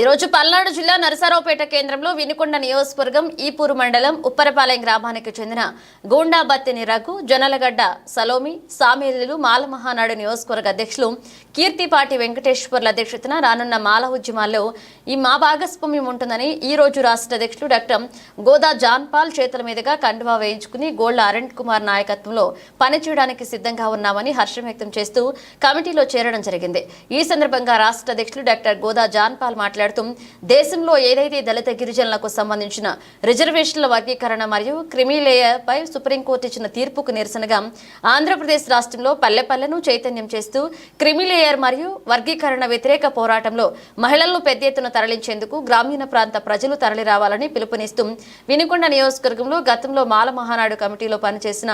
ఈరోజు పల్నాడు జిల్లా నరసరావుపేట కేంద్రంలో వినుకొండ నియోజకవర్గం ఈపూరు మండలం ఉప్పరపాలెం గ్రామానికి చెందిన గూండాబత్తిని రఘు జొన్నలగడ్డ సలోమి సామేలు మాల మహానాడు నియోజకవర్గ అధ్యక్షులు కీర్తిపాటి వెంకటేశ్వర్ల అధ్యక్షతన రానున్న మాల ఉద్యమాల్లో ఈ మా భాగస్వామ్యం ఉంటుందని ఈ రోజు రాష్ట్ర అధ్యక్షులు డాక్టర్ గోదా జాన్ పాల్ చేతుల మీదుగా కండువా వేయించుకుని గోళ్ళ అరుణ్ కుమార్ నాయకత్వంలో పనిచేయడానికి సిద్ధంగా ఉన్నామని హర్షం వ్యక్తం చేస్తూ కమిటీలో చేరడం జరిగింది. ఈ సందర్భంగా రాష్ట్ర అధ్యక్షులు డాక్టర్ గోదా జాన్పాల్ మాట్లాడుతూ మాట్లాడుతూ దేశంలో ఏదైతే దళిత గిరిజనులకు సంబంధించిన రిజర్వేషన్ల వర్గీకరణ మరియు క్రిమిలేయర్పై సుప్రీంకోర్టు ఇచ్చిన తీర్పుకు నిరసనగా ఆంధ్రప్రదేశ్ రాష్ట్రంలో పల్లెపల్లెను చైతన్యం చేస్తూ క్రిమిలేయర్ మరియు వర్గీకరణ వ్యతిరేక పోరాటంలో మహిళలను పెద్ద ఎత్తున తరలించేందుకు గ్రామీణ ప్రాంత ప్రజలు తరలి రావాలని పిలుపునిస్తూ వినుకొండ నియోజకవర్గంలో గతంలో మాల మహానాడు కమిటీలో పనిచేసిన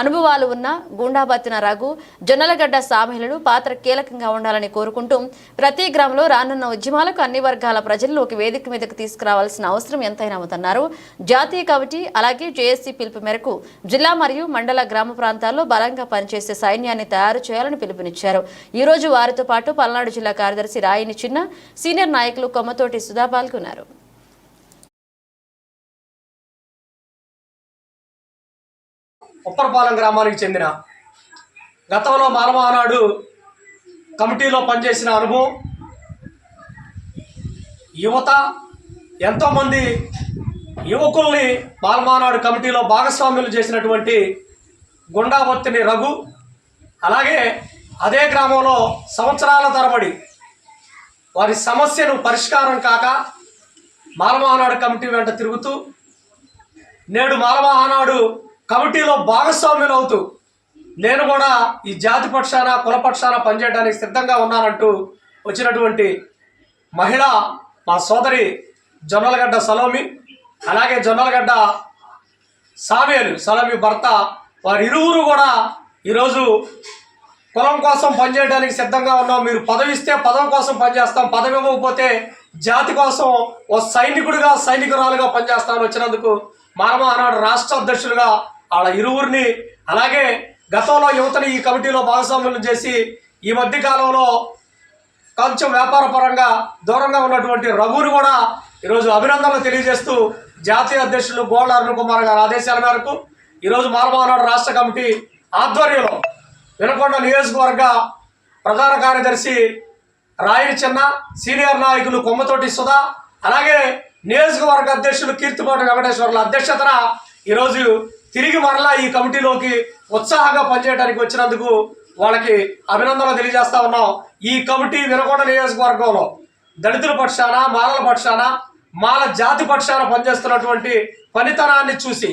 అనుభవాలు ఉన్న గుండాబత్తిన రఘు జొన్నలగడ్డ సామహిళలు పాత్ర కీలకంగా ఉండాలని కోరుకుంటూ ప్రతి గ్రామంలో రానున్న ఉద్యమాలకు అన్ని వర్గాల ప్రజలను ఒక వేదిక మీదకు తీసుకురావాల్సిన అవసరం ఎంతైనా ఉందన్నారు. జాతీయ కమిటీ అలాగే జేఏసీ పిలుపు మేరకు జిల్లా మరియు మండల గ్రామ ప్రాంతాల్లో బలంగా పనిచేసే సైన్యాన్ని తయారు చేయాలని పిలుపునిచ్చారు. ఈ రోజు వారితో పాటు పల్నాడు జిల్లా కార్యదర్శి రాయిని చిన్న సీనియర్ నాయకులు కొమ్మతోటి సుధా పాల్గొన్నారు. ఉప్పరపాలెం గ్రామానికి చెందిన గతంలో మానవనాడు కమిటీలో పనిచేసిన అనుభవం యువత ఎంతోమంది యువకుల్ని మాలమానాడు కమిటీలో భాగస్వామ్యులు చేసినటువంటి గుండాబత్తిని రఘు అలాగే అదే గ్రామంలో సంవత్సరాల తరబడి వారి సమస్యను పరిష్కారం కాక మాలమహానాడు కమిటీ వెంట తిరుగుతూ నేడు మాలమహానాడు కమిటీలో భాగస్వామ్యులు అవుతూ నేను కూడా ఈ జాతి పక్షాన కులపక్షాన పనిచేయడానికి సిద్ధంగా ఉన్నానంటూ వచ్చినటువంటి మహిళ మా సోదరి జొన్నలగడ్డ సలోమి అలాగే జొన్నలగడ్డ సామేలు సలోమి భర్త వారి ఇరువురు కూడా ఈరోజు కులం కోసం పనిచేయడానికి సిద్ధంగా ఉన్నాం. మీరు పదవిస్తే పదవి కోసం పనిచేస్తాం. పదవి ఇవ్వకపోతే జాతి కోసం ఓ సైనికుడిగా సైనికురాలుగా పనిచేస్తామని వచ్చినందుకు మానవనాడు రాష్ట్ర అధ్యక్షులుగా వాళ్ళ ఇరువురిని అలాగే గతంలో యువతని ఈ కమిటీలో భాగస్వామ్యం చేసి ఈ మధ్య కాలంలో కొంచెం వ్యాపార పరంగా దూరంగా ఉన్నటువంటి రఘుని కూడా ఈరోజు అభినందనలు తెలియజేస్తూ జాతీయ అధ్యక్షులు గోళ్ళ అరుణ్ కుమార్ గారి ఆదేశాల మేరకు ఈరోజు మానవనాడు రాష్ట్ర కమిటీ ఆధ్వర్యంలో వినకొండ నియోజకవర్గ ప్రధాన కార్యదర్శి రాయిని చిన్న సీనియర్ నాయకులు కొమ్మతోటి సుధా అలాగే నియోజకవర్గ అధ్యక్షులు కీర్తిపాటి వెంకటేశ్వర్ల అధ్యక్షతన ఈరోజు తిరిగి మరలా ఈ కమిటీలోకి ఉత్సాహంగా పనిచేయడానికి వచ్చినందుకు వాళ్ళకి అభినందనలు తెలియజేస్తా ఉన్నాం. ఈ కమిటీ వినకొండ నియోజకవర్గంలో దళితుల పక్షాన మాలల పక్షాన మాల జాతి పక్షాన పనిచేస్తున్నటువంటి పనితనాన్ని చూసి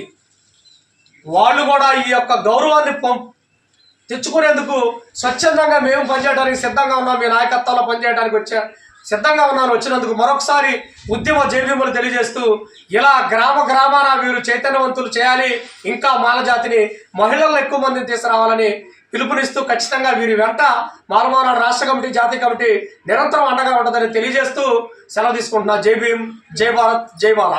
వాళ్ళు కూడా ఈ యొక్క గౌరవాన్ని పం తెచ్చుకునేందుకు స్వచ్ఛందంగా మేము పనిచేయడానికి సిద్ధంగా ఉన్నాం. మీ నాయకత్వంలో పనిచేయడానికి వచ్చే సిద్ధంగా ఉన్నాను వచ్చినందుకు మరొకసారి ఉద్యమ జైవ్యములు తెలియజేస్తూ ఇలా గ్రామ గ్రామాన వీరు చైతన్యవంతులు చేయాలి. ఇంకా మాల జాతిని మహిళలను ఎక్కువ మందిని తీసుకురావాలని పిలుపునిస్తూ ఖచ్చితంగా వీరి వెంట మాలమానాడు రాష్ట్ర కమిటీ జాతీయ కమిటీ నిరంతరం అండగా ఉంటుందని తెలియజేస్తూ సెలవు తీసుకుంటున్నా. జై భీమ్ జై భారత్ జై మాల